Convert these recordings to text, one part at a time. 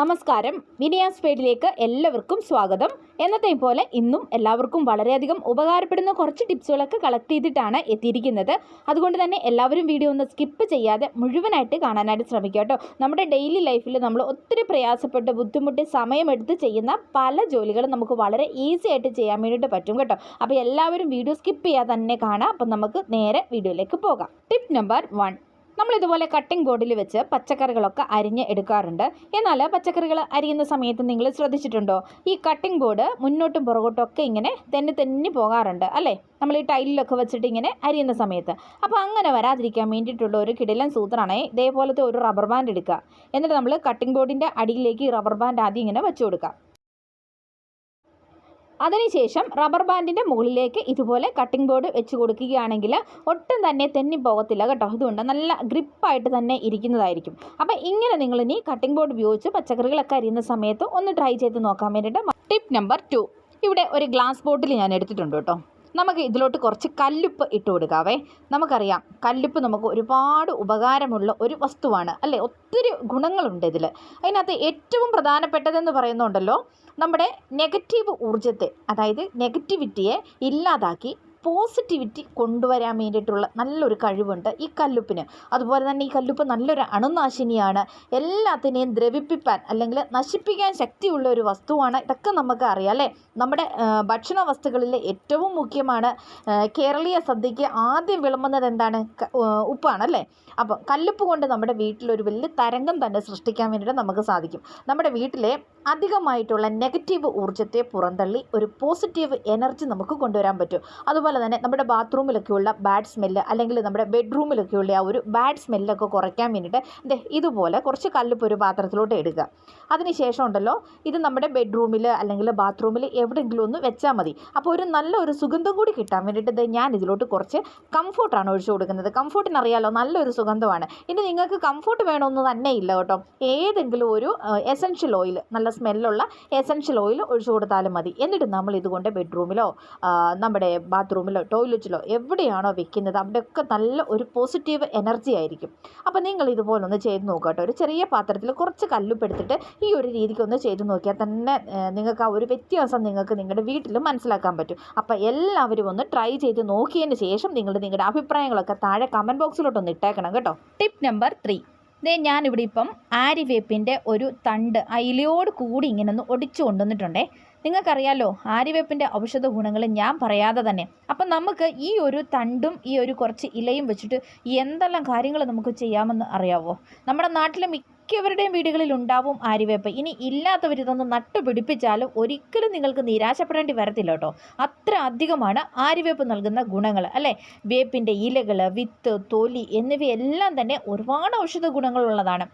നമസ്കാരം. വിനിയാസ് ഫേഡിലേക്ക് എല്ലാവർക്കും സ്വാഗതം. എന്നത്തെ പോലെ ഇന്നും എല്ലാവർക്കും വളരെയധികം ഉപകാരപ്പെടുന്ന കുറച്ച് ടിപ്സുകളൊക്കെ കളക്ട് ചെയ്തിട്ടാണ് എത്തിയിരിക്കുന്നത്. അതുകൊണ്ട് തന്നെ എല്ലാവരും വീഡിയോ ഒന്ന് സ്കിപ്പ് ചെയ്യാതെ മുഴുവനായിട്ട് കാണാനായിട്ട് ശ്രമിക്കുക കേട്ടോ. നമ്മുടെ ഡെയിലി ലൈഫിൽ നമ്മൾ ഒത്തിരി പ്രയാസപ്പെട്ട് ബുദ്ധിമുട്ടി സമയമെടുത്ത് ചെയ്യുന്ന പല ജോലികളും നമുക്ക് വളരെ ഈസി ആയിട്ട് ചെയ്യാൻ വേണ്ടിയിട്ട് പറ്റും കേട്ടോ. അപ്പോൾ എല്ലാവരും വീഡിയോ സ്കിപ്പ് ചെയ്യാതെ തന്നെ കാണാം. അപ്പം നമുക്ക് നേരെ വീഡിയോയിലേക്ക് പോകാം. Tip number one. നമ്മൾ ഇതുപോലെ കട്ടിംഗ് ബോർഡിൽ വെച്ച് പച്ചക്കറികളൊക്കെ അരിഞ്ഞ് എടുക്കാറുണ്ട്. എന്നാൽ പച്ചക്കറികൾ അരിയുന്ന സമയത്ത് നിങ്ങൾ ശ്രദ്ധിച്ചിട്ടുണ്ടോ? ഈ കട്ടിംഗ് ബോർഡ് മുന്നോട്ടും പുറകോട്ടും ഒക്കെ ഇങ്ങനെ തെന്നി തെന്നി പോകാറുണ്ട് അല്ലേ? നമ്മൾ ഈ ടൈലിലൊക്കെ വെച്ചിട്ട് ഇങ്ങനെ അരിയുന്ന സമയത്ത്. അപ്പോൾ അങ്ങനെ വരാതിരിക്കാൻ വേണ്ടിയിട്ടുള്ള ഒരു കിടിലൻ സൂത്രമാണ് ഇതേപോലത്തെ ഒരു റബ്ബർ ബാൻഡ് എടുക്കുക. എന്നിട്ട് നമ്മൾ കട്ടിംഗ് ബോർഡിന്റെ അടിയിലേക്ക് റബ്ബർ ബാൻഡ് ആദ്യം ഇങ്ങനെ വെച്ചു കൊടുക്കുക. അതിനുശേഷം റബ്ബർ ബാൻഡിന്റെ മുകളിലേക്ക് ഇതുപോലെ കട്ടിംഗ് ബോർഡ് വെച്ച് കൊടുക്കുകയാണെങ്കിൽ ഒട്ടും തന്നെ തെന്നി പോകത്തില്ല കേട്ടോ. അതുകൊണ്ട് നല്ല ഗ്രിപ്പായിട്ട് തന്നെ ഇരിക്കുന്നതായിരിക്കും. അപ്പോൾ ഇങ്ങനെ നിങ്ങൾ ഇനി കട്ടിംഗ് ബോർഡ് ഉപയോഗിച്ച് പച്ചക്കറികളൊക്കെ അരിയുന്ന സമയത്ത് ഒന്ന് ട്രൈ ചെയ്ത് നോക്കാൻ വേണ്ടിയിട്ട് ടിപ്പ് നമ്പർ ടു ഇവിടെ ഒരു ഗ്ലാസ് ബോട്ടിൽ ഞാൻ എടുത്തിട്ടുണ്ട് കേട്ടോ. നമുക്ക് ഇതിലോട്ട് കുറച്ച് കല്ലുപ്പ് ഇട്ട് കൊടുക്കാവേ. നമുക്കറിയാം കല്ലുപ്പ് നമുക്ക് ഒരുപാട് ഉപകാരമുള്ള ഒരു വസ്തുവാണ്. അല്ലേ? ഒത്തിരി ഗുണങ്ങളുണ്ട് ഇതിൽ അതിനകത്ത് ഏറ്റവും പ്രധാനപ്പെട്ടതെന്ന് പറയുന്നുണ്ടല്ലോ നമ്മുടെ നെഗറ്റീവ് ഊർജത്തെ അതായത് നെഗറ്റിവിറ്റിയെ ഇല്ലാതാക്കി പോസിറ്റിവിറ്റി കൊണ്ടുവരാൻ വേണ്ടിയിട്ടുള്ള നല്ലൊരു കഴിവുണ്ട് ഈ കല്ലുപ്പിന്. അതുപോലെ തന്നെ ഈ കല്ലുപ്പ് നല്ലൊരു അണുനാശിനിയാണ്. എല്ലാത്തിനെയും ദ്രവിപ്പിക്കാൻ അല്ലെങ്കിൽ നശിപ്പിക്കാൻ ശക്തിയുള്ള ഒരു വസ്തുവാണ്. ഇതൊക്കെ നമുക്ക് അറിയാം അല്ലേ? നമ്മുടെ ഭക്ഷണ വസ്തുക്കളിലെ ഏറ്റവും മുഖ്യമാണ് കേരളീയ സദ്യക്ക് ആദ്യം വിളമ്പുന്നത് എന്താണ്? ഉപ്പാണ് അല്ലേ? അപ്പം കല്ലുപ്പ് കൊണ്ട് നമ്മുടെ വീട്ടിലൊരു വലിയ തരംഗം തന്നെ സൃഷ്ടിക്കാൻ വേണ്ടിയിട്ട് നമുക്ക് സാധിക്കും. നമ്മുടെ വീട്ടിലെ അധികമായിട്ടുള്ള നെഗറ്റീവ് ഊർജത്തെ പുറന്തള്ളി ഒരു പോസിറ്റീവ് എനർജി നമുക്ക് കൊണ്ടുവരാൻ പറ്റും. അതുപോലെ തന്നെ നമ്മുടെ ബാത്റൂമിലൊക്കെയുള്ള ബാഡ് സ്മെല്ല് അല്ലെങ്കിൽ നമ്മുടെ ബെഡ്റൂമിലൊക്കെയുള്ള ആ ഒരു ബാഡ് സ്മെല്ലൊക്കെ കുറയ്ക്കാൻ വേണ്ടിയിട്ട് ദേ ഇതുപോലെ കുറച്ച് കല്ലുപ്പ് ഒരു പാത്രത്തിലോട്ട് എടുക്കുക അതിനുശേഷം ഉണ്ടല്ലോ ഇത് നമ്മുടെ ബെഡ്റൂമിൽ അല്ലെങ്കിൽ ബാത്റൂമിൽ എവിടെയെങ്കിലും ഒന്ന് വെച്ചാൽ മതി. അപ്പോൾ ഒരു നല്ല ഒരു സുഗന്ധം കൂടി കിട്ടാൻ വേണ്ടിയിട്ട് ഞാൻ ഇതിലോട്ട് കുറച്ച് കംഫോർട്ടാണ് ഒഴിച്ചു കൊടുക്കുന്നത്. കംഫോർട്ടിന് അറിയാലോ നല്ലൊരു സുഗന്ധമാണ്. ഇനി നിങ്ങൾക്ക് കംഫോർട്ട് വേണമെന്ന് തന്നെ ഇല്ല കേട്ടോ. ഏതെങ്കിലും ഒരു എസൻഷ്യൽ ഓയിൽ നല്ല സ്മെല്ലുള്ള എസൻഷ്യൽ ഓയിൽ ഒഴിച്ചു കൊടുത്താലും മതി. എന്നിട്ട് നമ്മൾ ഇതുകൊണ്ട് ബെഡ്റൂമിലോ നമ്മുടെ നമ്മുടെ ബാത്റൂമിലോ ടോയ്ലറ്റിലോ എവിടെയാണോ വെക്കുന്നത് അവിടെയൊക്കെ നല്ല ഒരു പോസിറ്റീവ് എനർജി ആയിരിക്കും. അപ്പോൾ നിങ്ങൾ ഇതുപോലൊന്ന് ചെയ്ത് നോക്കുക കേട്ടോ. ഒരു ചെറിയ പാത്രത്തിൽ കുറച്ച് കല്ലുപ്പ് എടുത്തിട്ട് ഈ ഒരു രീതിക്ക് ഒന്ന് ചെയ്ത് നോക്കിയാൽ തന്നെ നിങ്ങൾക്ക് ആ ഒരു വ്യത്യാസം നിങ്ങൾക്ക് നിങ്ങളുടെ വീട്ടിലും മനസ്സിലാക്കാൻ പറ്റും. അപ്പോൾ എല്ലാവരും ഒന്ന് ട്രൈ ചെയ്ത് നോക്കിയതിന് ശേഷം നിങ്ങൾ നിങ്ങളുടെ അഭിപ്രായങ്ങളൊക്കെ താഴെ കമന്റ് ബോക്സിലോട്ടൊന്ന് ഇട്ടേക്കണം കേട്ടോ. ടിപ്പ് നമ്പർ ത്രീ ദേ ഞാനിവിടെ ഇപ്പം ആര്യവേപ്പിന്റെ ഒരു തണ്ട് അയിലയോട് കൂടി ഇങ്ങനെ ഒന്ന് ഒടിച്ചു കൊണ്ടുവന്നിട്ടുണ്ടേ. നിങ്ങൾക്കറിയാലോ ആര്യവേപ്പിന്റെ ഔഷധ ഗുണങ്ങൾ ഞാൻ പറയാതെ തന്നെ. അപ്പം നമുക്ക് ഈ ഒരു തണ്ടും ഈ ഒരു കുറച്ച് ഇലയും വെച്ചിട്ട് എന്തെല്ലാം കാര്യങ്ങൾ നമുക്ക് ചെയ്യാമെന്ന് അറിയാവോ? നമ്മുടെ നാട്ടിലെ മിക്കവരുടെയും വീടുകളിൽ ഉണ്ടാവും ആര്യവേപ്പ്. ഇനി ഇല്ലാത്തവർ ഇതൊന്ന് നട്ടുപിടിപ്പിച്ചാലും ഒരിക്കലും നിങ്ങൾക്ക് നിരാശപ്പെടേണ്ടി വരത്തില്ല കേട്ടോ. അത്ര അധികമാണ് ആര്യവേപ്പ് നൽകുന്ന ഗുണങ്ങൾ അല്ലേ? വേപ്പിന്റെ ഇലകൾ വിത്ത് തൊലി എന്നിവയെല്ലാം തന്നെ ഒരുപാട് ഔഷധ ഗുണങ്ങളുള്ളതാണ്.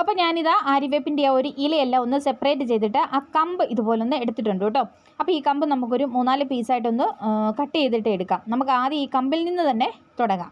അപ്പോൾ ഞാനിതാ ആര്യവേപ്പിന്റെ ആ ഒരു ഇലയെല്ലാം ഒന്ന് സെപ്പറേറ്റ് ചെയ്തിട്ട് ആ കമ്പ് ഇതുപോലെ ഒന്ന് എടുത്തിട്ടുണ്ട് കേട്ടോ. അപ്പോൾ ഈ കമ്പ് നമുക്കൊരു മൂന്നാൽ പീസായിട്ടൊന്ന് കട്ട് ചെയ്തിട്ട് എടുക്കാം. നമുക്ക് ആദ്യം ഈ കമ്പിൽ നിന്ന് തന്നെ തുടങ്ങാം.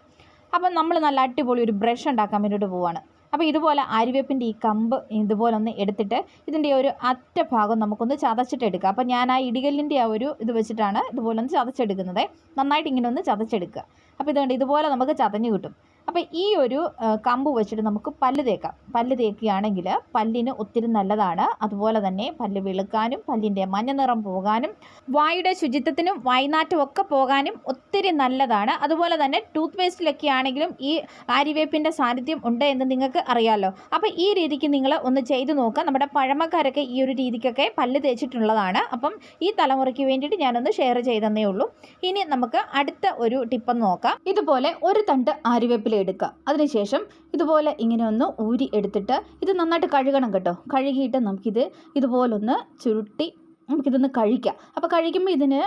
അപ്പം നമ്മൾ നല്ല അടിപൊളി ഒരു ബ്രഷ് ഉണ്ടാക്കാൻ വേണ്ടിയിട്ട് പോവാണ്. അപ്പോൾ ഇതുപോലെ ആര്യവേപ്പിന്റെ ഈ കമ്പ് ഇതുപോലെ ഒന്ന് എടുത്തിട്ട് ഇതിന്റെ ഒരു അറ്റ ഭാഗം നമുക്കൊന്ന് ചതച്ചിട്ട് എടുക്കാം. അപ്പോൾ ഞാൻ ആ ഇടികല്ലിന്റെ ആ ഒരു ഇത് വെച്ചിട്ടാണ് ഇതുപോലെ ഒന്ന് ചതച്ചെടുക്കുന്നത്. നന്നായിട്ട് ഇങ്ങനെ ഒന്ന് ചതച്ചെടുക്കുക. അപ്പോൾ ഇതുകൊണ്ട് ഇതുപോലെ നമുക്ക് ചതഞ്ഞ് കിട്ടും. അപ്പോൾ ഈ ഒരു കമ്പ് വെച്ചിട്ട് നമുക്ക് പല്ല് തേക്കാം. പല്ല് തേക്കുകയാണെങ്കിൽ പല്ലിന് ഒത്തിരി നല്ലതാണ്. അതുപോലെ തന്നെ പല്ല് വെളുക്കാനും പല്ലിന്റെ മഞ്ഞ നിറം പോകാനും വായുടെ ശുചിത്വത്തിനും വായ്നാറ്റും ഒക്കെ പോകാനും ഒത്തിരി നല്ലതാണ്. അതുപോലെ തന്നെ ടൂത്ത് പേസ്റ്റിലൊക്കെ ആണെങ്കിലും ഈ ആര്യവേപ്പിന്റെ സാന്നിധ്യം ഉണ്ട് എന്ന് നിങ്ങൾക്ക് അറിയാമല്ലോ അപ്പോൾ ഈ രീതിക്ക് നിങ്ങൾ ഒന്ന് ചെയ്തു നോക്കുക. നമ്മുടെ പഴമക്കാരൊക്കെ ഈ ഒരു രീതിക്കൊക്കെ പല്ല് തേച്ചിട്ടുള്ളതാണ്. അപ്പം ഈ തലമുറയ്ക്ക് വേണ്ടിയിട്ട് ഞാനൊന്ന് ഷെയർ ചെയ്തതന്നേ ഉള്ളൂ. ഇനി നമുക്ക് അടുത്ത ഒരു ടിപ്പൊന്ന് നോക്കാം. ഇതുപോലെ ഒരു തണ്ട് ആര്യവേപ്പില എടുക്കുക അതിനുശേഷം ഇതുപോലെ ഇങ്ങനെ ഒന്ന് ഊരി എടുത്തിട്ട് ഇത് നന്നായിട്ട് കഴുകണം കേട്ടോ. കഴുകിയിട്ട് നമുക്കിത് ഇതുപോലൊന്ന് ചുരുട്ടി നമുക്കിതൊന്ന് കഴിക്കാം. അപ്പോൾ കഴിക്കുമ്പോൾ ഇതിന്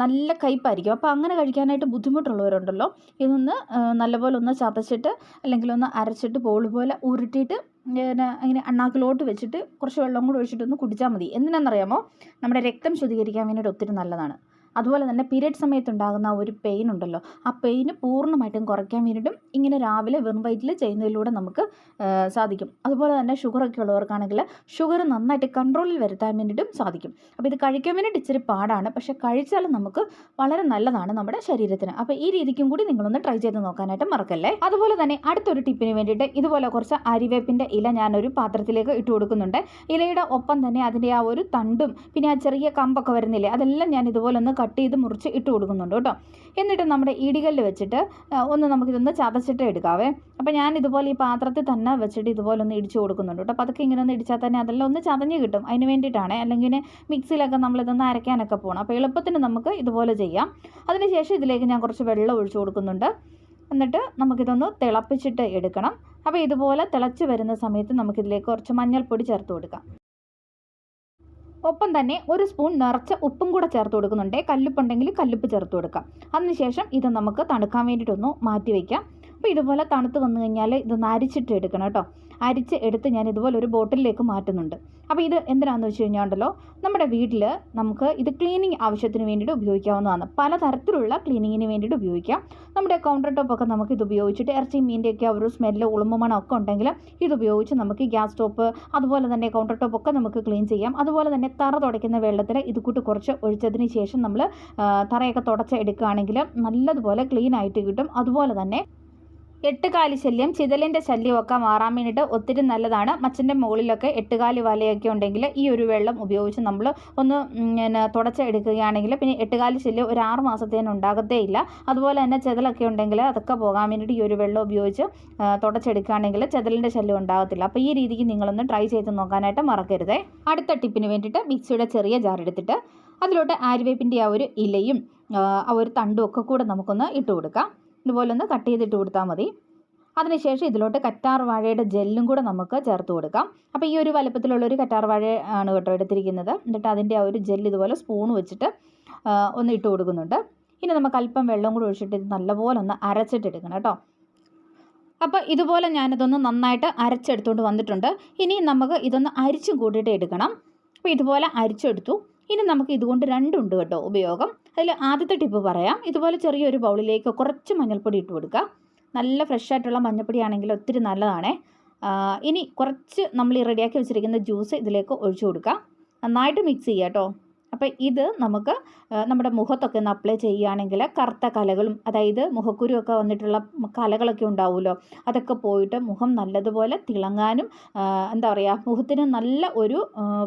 നല്ല കയ്പ്പായിരിക്കും അപ്പോൾ അങ്ങനെ കഴിക്കാനായിട്ട് ബുദ്ധിമുട്ടുള്ളവരുണ്ടല്ലോ. ഇതൊന്ന് നല്ലപോലെ ഒന്ന് ചതച്ചിട്ട് അല്ലെങ്കിൽ ഒന്ന് അരച്ചിട്ട് ബോൾ പോലെ ഉരുട്ടിയിട്ട് ഇങ്ങനെ അങ്ങനെ അണ്ണാക്കിലോട്ട് വെച്ചിട്ട് കുറച്ച് വെള്ളം കൂടി ഒഴിച്ചിട്ട് ഒന്ന് കുടിച്ചാൽ മതി. എന്തിനാണെന്നറിയാമോ? നമ്മുടെ രക്തം ശുദ്ധീകരിക്കാൻ വേണ്ടിയിട്ട് ഒത്തിരി നല്ലതാണ്. അതുപോലെ തന്നെ പീരിയഡ് സമയത്തുണ്ടാകുന്ന ഒരു പെയിൻ ഉണ്ടല്ലോ ആ പെയിന് പൂർണമായിട്ടും കുറയ്ക്കാൻ വേണ്ടിയിട്ടും ഇങ്ങനെ രാവിലെ വെറും വയറ്റിൽ ചെയ്യുന്നതിലൂടെ നമുക്ക് സാധിക്കും. അതുപോലെ തന്നെ ഷുഗറൊക്കെ ഉള്ളവർക്കാണെങ്കിൽ ഷുഗർ നന്നായിട്ട് കൺട്രോളിൽ വരുത്താൻ വേണ്ടിയിട്ടും സാധിക്കും. അപ്പോൾ ഇത് കഴിക്കാൻ വേണ്ടിയിട്ട് ഇച്ചിരി പാടാണ്. പക്ഷേ കഴിച്ചാൽ നമുക്ക് വളരെ നല്ലതാണ് നമ്മുടെ ശരീരത്തിന്. അപ്പോൾ ഈ രീതിക്കും കൂടി നിങ്ങളൊന്ന് ട്രൈ ചെയ്ത് നോക്കാനായിട്ട് മറക്കല്ലേ? അതുപോലെ തന്നെ അടുത്തൊരു ടിപ്പിന് വേണ്ടിയിട്ട് ഇതുപോലെ കുറച്ച് അരിവേപ്പിന്റെ ഇല ഞാനൊരു പാത്രത്തിലേക്ക് ഇട്ട് കൊടുക്കുന്നുണ്ട്. ഇലയുടെ ഒപ്പം തന്നെ അതിന്റെ ആ ഒരു തണ്ടും പിന്നെ ആ ചെറിയ കമ്പൊക്കെ വരുന്നില്ലേ അതെല്ലാം ഞാൻ ഇതുപോലെ ഒന്ന് കട്ട് ചെയ്ത് മുറിച്ച് ഇട്ട് കൊടുക്കുന്നുണ്ട് കേട്ടോ. എന്നിട്ട് നമ്മുടെ ഇടികല്ല് വെച്ചിട്ട് ഒന്ന് നമുക്കിതൊന്ന് ചതച്ചിട്ട് എടുക്കാവേ. അപ്പോൾ ഞാൻ ഇതുപോലെ ഈ പാത്രത്തിൽ തന്നെ വെച്ചിട്ട് ഇതുപോലെ ഒന്ന് ഇടിച്ച് കൊടുക്കുന്നുണ്ട് കേട്ടോ. അപ്പോൾ അതൊക്കെ ഇങ്ങനെ ഒന്ന് ഇടിച്ചാൽ തന്നെ അതെല്ലാം ഒന്ന് ചതഞ്ഞ് കിട്ടും. അതിന് വേണ്ടിയിട്ടാണ്. അല്ലെങ്കിൽ മിക്സിയിലൊക്കെ നമ്മളിതൊന്ന് അരയ്ക്കാനൊക്കെ പോകണം അപ്പോൾ എളുപ്പത്തിന് നമുക്ക് ഇതുപോലെ ചെയ്യാം. അതിനുശേഷം ഇതിലേക്ക് ഞാൻ കുറച്ച് വെള്ളം ഒഴിച്ചു കൊടുക്കുന്നുണ്ട്. എന്നിട്ട് നമുക്കിതൊന്ന് തിളപ്പിച്ചിട്ട് എടുക്കണം. അപ്പോൾ ഇതുപോലെ തിളച്ച് വരുന്ന സമയത്ത് നമുക്കിതിലേക്ക് കുറച്ച് മഞ്ഞൾപ്പൊടി ചേർത്ത് കൊടുക്കാം. ഒപ്പം തന്നെ ഒരു സ്പൂൺ നിറച്ച ഉപ്പും കൂടെ ചേർത്ത് കൊടുക്കുന്നുണ്ട്. കല്ലുപ്പുണ്ടെങ്കിൽ കല്ലുപ്പ് ചേർത്ത് കൊടുക്കാം. അതിനുശേഷം ഇത് നമുക്ക് തണുക്കാൻ വേണ്ടിയിട്ടൊന്ന് മാറ്റി വയ്ക്കാം. അപ്പോൾ ഇതുപോലെ തണുത്ത് വന്നു കഴിഞ്ഞാൽ ഇതൊന്ന് അരിച്ചിട്ട് എടുക്കണം കേട്ടോ. അരിച്ച് എടുത്ത് ഞാൻ ഇതുപോലെ ഒരു ബോട്ടിലേക്ക് മാറ്റുന്നുണ്ട്. അപ്പോൾ ഇത് എന്തിനാണെന്ന് വെച്ച് കഴിഞ്ഞാൽ ഉണ്ടല്ലോ നമ്മുടെ വീട്ടിൽ നമുക്ക് ഇത് ക്ലീനിങ് ആവശ്യത്തിന് വേണ്ടിയിട്ട് ഉപയോഗിക്കാവുന്നതാണ്. പല തരത്തിലുള്ള ക്ലീനിങ്ങിന് വേണ്ടിയിട്ട് ഉപയോഗിക്കാം. നമ്മുടെ കൗണ്ടർ ടോപ്പൊക്കെ നമുക്ക് ഇത് ഉപയോഗിച്ചിട്ട് ഇറച്ചി മീന്റെയൊക്കെ ഒരു സ്മെല്ല് ഉളുമ്പമണം ഒക്കെ ഉണ്ടെങ്കിൽ ഇത് ഉപയോഗിച്ച് നമുക്ക് ഗ്യാസ് സ്റ്റോപ്പ് അതുപോലെ തന്നെ കൗണ്ടർ ടോപ്പൊക്കെ നമുക്ക് ക്ലീൻ ചെയ്യാം. അതുപോലെ തന്നെ തറ തുടയ്ക്കുന്ന വെള്ളത്തിൽ ഇത് കുറച്ച് ഒഴിച്ചതിന് ശേഷം നമ്മൾ തറയൊക്കെ തുടച്ച് എടുക്കുകയാണെങ്കിൽ നല്ലതുപോലെ ക്ലീൻ ആയിട്ട് കിട്ടും. അതുപോലെ തന്നെ എട്ടുകാലി ശല്യം ചിതലിന്റെ ശല്യമൊക്കെ മാറാൻ വേണ്ടിയിട്ട് ഒത്തിരി നല്ലതാണ്. മച്ചന്റെ മുകളിലൊക്കെ എട്ടുകാലി വലയൊക്കെ ഉണ്ടെങ്കിൽ ഈ ഒരു വെള്ളം ഉപയോഗിച്ച് നമ്മൾ ഒന്ന് പിന്നെ തുടച്ചെടുക്കുകയാണെങ്കിൽ പിന്നെ എട്ടുകാലി ശല്യം ഒരു ആറ് മാസത്തേന് ഉണ്ടാകത്തേ ഇല്ല. അതുപോലെ തന്നെ ചെതലൊക്കെ ഉണ്ടെങ്കിൽ അതൊക്കെ പോകാൻ വേണ്ടിയിട്ട് ഈ ഒരു വെള്ളം ഉപയോഗിച്ച് തുടച്ചെടുക്കുകയാണെങ്കിൽ ചെതലിന്റെ ശല്യം ഉണ്ടാകത്തില്ല. അപ്പോൾ ഈ രീതിക്ക് നിങ്ങളൊന്ന് ട്രൈ ചെയ്ത് നോക്കാനായിട്ട് മറക്കരുതേ. അടുത്ത ടിപ്പിന് വേണ്ടിയിട്ട് മിക്സിയുടെ ചെറിയ ജാർ എടുത്തിട്ട് അതിലോട്ട് ആര്യവേപ്പിന്റെ ആ ഒരു ഇലയും ആ ഒരു തണ്ടും ഒക്കെ കൂടെ നമുക്കൊന്ന് ഇട്ട് കൊടുക്കാം. ഇതുപോലെ ഒന്ന് കട്ട് ചെയ്തിട്ട് കൊടുത്താൽ മതി. അതിനുശേഷം ഇതിലോട്ട് കറ്റാർ വാഴയുടെ ജെല്ലും കൂടെ നമുക്ക് ചേർത്ത് കൊടുക്കാം. അപ്പോൾ ഈ ഒരു വലുപ്പത്തിലുള്ള ഒരു കറ്റാർ വാഴ ആണ് കേട്ടോ എടുത്തിരിക്കുന്നത്. എന്നിട്ട് അതിന്റെ ആ ഒരു ജെല്ല് ഇതുപോലെ സ്പൂൺ വെച്ചിട്ട് ഒന്ന് ഇട്ട് കൊടുക്കുന്നുണ്ട്. ഇനി നമുക്ക് അല്പം വെള്ളം കൂടി ഒഴിച്ചിട്ട് ഇത് നല്ലപോലെ ഒന്ന് അരച്ചിട്ടെടുക്കണം കേട്ടോ. അപ്പോൾ ഇതുപോലെ ഞാനിതൊന്ന് നന്നായിട്ട് അരച്ചെടുത്തുകൊണ്ട് വന്നിട്ടുണ്ട്. ഇനി നമുക്ക് ഇതൊന്ന് അരിച്ചും കൂട്ടിയിട്ട് എടുക്കണം. അപ്പോൾ ഇതുപോലെ അരിച്ചെടുത്തു. ഇനി നമുക്ക് ഇതുകൊണ്ട് രണ്ടുണ്ട് കേട്ടോ ഉപയോഗം. അതിൽ ആദ്യത്തെ ടിപ്പ് പറയാം. ഇതുപോലെ ചെറിയൊരു ബൗളിലേക്ക് കുറച്ച് മഞ്ഞൾപ്പൊടി ഇട്ട് കൊടുക്കുക. നല്ല ഫ്രഷ് ആയിട്ടുള്ള മഞ്ഞൾപ്പൊടി ആണെങ്കിൽ ഒത്തിരി നല്ലതാണ്. ഇനി കുറച്ച് നമ്മൾ ഈ റെഡിയാക്കി വെച്ചിരിക്കുന്ന ജ്യൂസ് ഇതിലേക്ക് ഒഴിച്ചു കൊടുക്കുക. നന്നായിട്ട് മിക്സ് ചെയ്യുക കേട്ടോ. അപ്പോൾ ഇത് നമുക്ക് നമ്മുടെ മുഖത്തൊക്കെ ഒന്ന് അപ്ലൈ ചെയ്യുകയാണെങ്കിൽ കറുത്ത കലകളും അതായത് മുഖക്കുരുവൊക്കെ വന്നിട്ടുള്ള കലകളൊക്കെ ഉണ്ടാവുമല്ലോ അതൊക്കെ പോയിട്ട് മുഖം നല്ലതുപോലെ തിളങ്ങാനും എന്താ പറയുക മുഖത്തിന് നല്ല ഒരു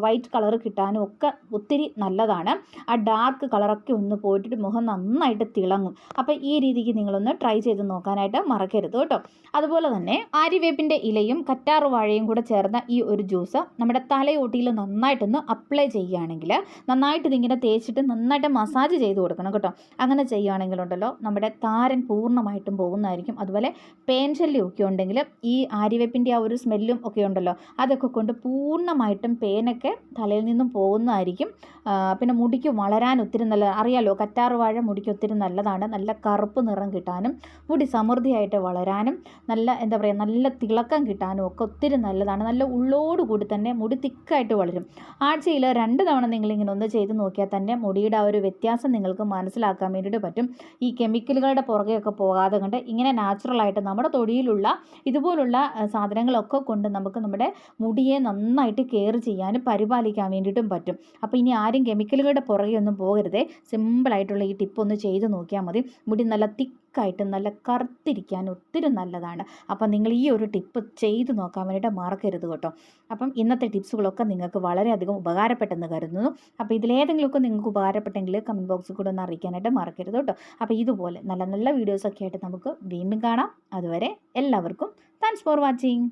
വൈറ്റ് കളർ കിട്ടാനും ഒക്കെ ഒത്തിരി നല്ലതാണ്. ആ ഡാർക്ക് കളറൊക്കെ ഒന്ന് പോയിട്ട് മുഖം നന്നായിട്ട് തിളങ്ങും. അപ്പോൾ ഈ രീതിക്ക് നിങ്ങളൊന്ന് ട്രൈ ചെയ്ത് നോക്കാനായിട്ട് മറക്കരുത് കേട്ടോ. അതുപോലെ തന്നെ ആര്യവേപ്പിന്റെ ഇലയും കറ്റാറ് വാഴയും കൂടെ ചേർന്ന ഈ ഒരു ജ്യൂസ് നമ്മുടെ തലയോട്ടിയിൽ നന്നായിട്ടൊന്ന് അപ്ലൈ ചെയ്യുകയാണെങ്കിൽ നന്നായിട്ട് ഇതിങ്ങനെ തേച്ചിട്ട് നന്നായിട്ട് മസാജ് ചെയ്ത് കൊടുക്കണം കേട്ടോ. അങ്ങനെ ചെയ്യുകയാണെങ്കിലുണ്ടല്ലോ നമ്മുടെ താരൻ പൂർണമായിട്ടും പോകുന്നതായിരിക്കും. അതുപോലെ പേൻ ഒക്കെ ഉണ്ടെങ്കിൽ ഈ ആര്യവേപ്പിന്റെ ആ ഒരു സ്മെല്ലും ഒക്കെ ഉണ്ടല്ലോ അതൊക്കെ കൊണ്ട് പൂർണമായിട്ടും പേനൊക്കെ തലയിൽ നിന്നും പോകുന്നതായിരിക്കും. പിന്നെ മുടിക്ക് വളരാൻ ഒത്തിരി നല്ല അറിയാലോ കറ്റാറ് വാഴ മുടിക്ക് ഒത്തിരി നല്ലതാണ്. നല്ല കറുപ്പ് നിറം കിട്ടാനും മുടി സമൃദ്ധിയായിട്ട് വളരാനും നല്ല എന്താ പറയുക നല്ല തിളക്കം കിട്ടാനും ഒക്കെ ഒത്തിരി നല്ലതാണ്. നല്ല ഉള്ളോടുകൂടി തന്നെ മുടി തിക്കായിട്ട് വളരും. ആഴ്ചയിൽ രണ്ട് തവണ നിങ്ങളിങ്ങനെ ഒന്ന് ചെയ്ത് നോക്കിയാൽ തന്നെ മുടിയുടെ ആ ഒരു വ്യത്യാസം നിങ്ങൾക്ക് മനസ്സിലാക്കാൻ വേണ്ടിയിട്ട് പറ്റും. ഈ കെമിക്കലുകളുടെ പുറകെയൊക്കെ പോകാതെ കണ്ട് ഇങ്ങനെ നാച്ചുറലായിട്ട് നമ്മുടെ തൊടിയിലുള്ള ഇതുപോലുള്ള സാധനങ്ങളൊക്കെ കൊണ്ട് നമുക്ക് നമ്മുടെ മുടിയെ നന്നായിട്ട് കെയർ ചെയ്യാനും പരിപാലിക്കാൻ വേണ്ടിയിട്ടും പറ്റും. അപ്പോൾ ഇനി ആരും കെമിക്കലുകളുടെ പുറകെ ഒന്നും പോകരുതേ സിമ്പിളായിട്ടുള്ള ഈ ടിപ്പ് ഒന്ന് ചെയ്ത് നോക്കിയാൽ മതി. മുടി നല്ല തിക്കായിട്ട് നല്ല കറുത്തിരിക്കാൻ ഒത്തിരി നല്ലതാണ്. അപ്പം നിങ്ങൾ ഈ ഒരു ടിപ്പ് ചെയ്ത് നോക്കാൻ വേണ്ടിയിട്ട് മറക്കരുത് കേട്ടോ. അപ്പം ഇന്നത്തെ ടിപ്സുകളൊക്കെ നിങ്ങൾക്ക് വളരെയധികം ഉപകാരപ്പെട്ടെന്ന് കരുതുന്നു. അപ്പോൾ ഇതിലേതെങ്കിലുമൊക്കെ നിങ്ങൾക്ക് ഉപകാരപ്പെട്ടെങ്കിൽ കമന്റ് ബോക്സിൽ കൂടെ ഒന്ന് അറിയിക്കാനായിട്ട് മറക്കരുത് കേട്ടോ. അപ്പോൾ ഇതുപോലെ നല്ല നല്ല വീഡിയോസൊക്കെ ആയിട്ട് നമുക്ക് വീണ്ടും കാണാം. അതുവരെ എല്ലാവർക്കും താങ്ക്സ് ഫോർ വാച്ചിങ്